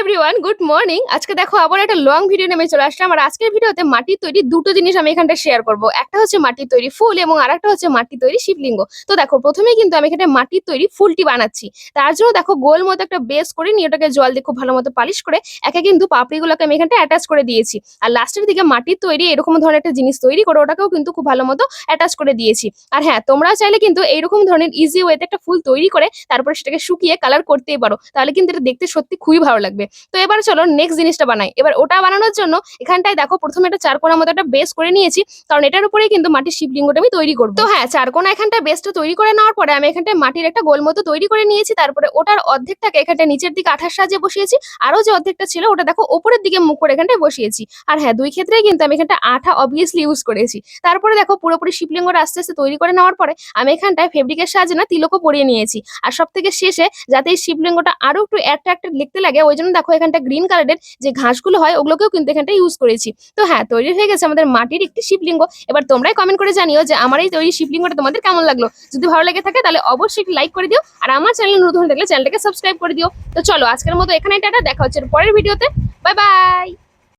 Everyone good morning আজকে দেখো আবার একটা লং ভিডিও নেমে চলে আসলাম আর আজকের ভিডিওতে মাটির তৈরি দুটো জিনিস আমি এখানটা শেয়ার করব। একটা হচ্ছে মাটির তৈরি ফুল এবং আরেকটা হচ্ছে মাটির তৈরি শিবলিঙ্গ। তো দেখো, প্রথমেই কিন্তু আমি এখানে মাটির তৈরি ফুলটি বানাচ্ছি। তার জন্য দেখো গোল মতো একটা বেস করে নিয়ে ওটাকে জল দিয়ে খুব ভালো মতো পালিশ করে একে কিন্তু পাপড়িগুলোকে আমি এখানটা অ্যাটাচ করে দিয়েছি। আর লাস্টের দিকে মাটির তৈরি এরকম ধরনের একটা জিনিস তৈরি করে ওটাকেও কিন্তু খুব ভালো মতো অ্যাটাচ করে দিয়েছি। আর হ্যাঁ তোমরা চাইলে কিন্তু এইরকম ধরনের ইজি ওয়েতে একটা ফুল তৈরি করে তারপরে সেটাকে শুকিয়ে কালার করতেই পারো। তাহলে কিন্তু এটা দেখতে সত্যি খুবই ভালো লাগবে। তো এবার চলো নেক্সট জিনিসটা বানাই। এবার ওটা বানানোর জন্য এখানটায় দেখো প্রথমে একটা চারকোনার মতো একটা বেস করে নিয়েছি, কারণ এটার উপরে কিন্তু মাটির শিবলিঙ্গটা আমি তৈরি করব। তো হ্যাঁ চারকোনা এখানটা বেসটা তৈরি করে নেওয়ার পরে আমি এখানটায় মাটির একটা গোল মতো তৈরি করে নিয়েছি, তারপরে ওটার অর্ধেকটাকে এখানটা নিচের দিকে আঠার সাহায্যে বসিয়েছি আরও যে অর্ধেকটা ছিল ওটা দেখো ওপরের দিকে মুখ করে এখানটায় বসিয়েছি। আর হ্যাঁ দুই ক্ষেত্রেই কিন্তু আমি এখানটা আঠা অবভিয়াসলি ইউজ করেছি। তারপরে দেখো পুরোপুরি শিবলিঙ্গটা আস্তে আস্তে তৈরি করে নেওয়ার পরে আমি এখানটায় ফেব্রিকের সাহায্যে না তিলকও পরিয়ে নিয়েছি। আর সব থেকে শেষে যাতে এই শিবলিঙ্গটা আরও একটু অ্যাট্রাক্টেড লিখতে লাগে, ওই জন্য দেখো এখানটা গ্রিন কালারের যে ঘাসগুলো হয়, ওগুলোকেও কিন্তু এখানটা ইউজ করেছি। তো হ্যাঁ তৈরি হয়ে গেছে আমাদের মাটির একটি শিবলিঙ্গ। এবার তোমরাই কমেন্ট করে জানিও যে আমার এই তৈরি শিবলিঙ্গটা তোমাদের কেমন লাগল? যদি ভালো লাগে থাকে তাহলে অবশ্যই একটি লাইক করে দিও, আর আমার চ্যানেল নতুন থাকলে চ্যানেলটাকে সাবস্ক্রাইব করে দিও। তো চলো আজকের মতো এখানে টাটা, দেখা হচ্ছে পরের ভিডিওতে বাই বাই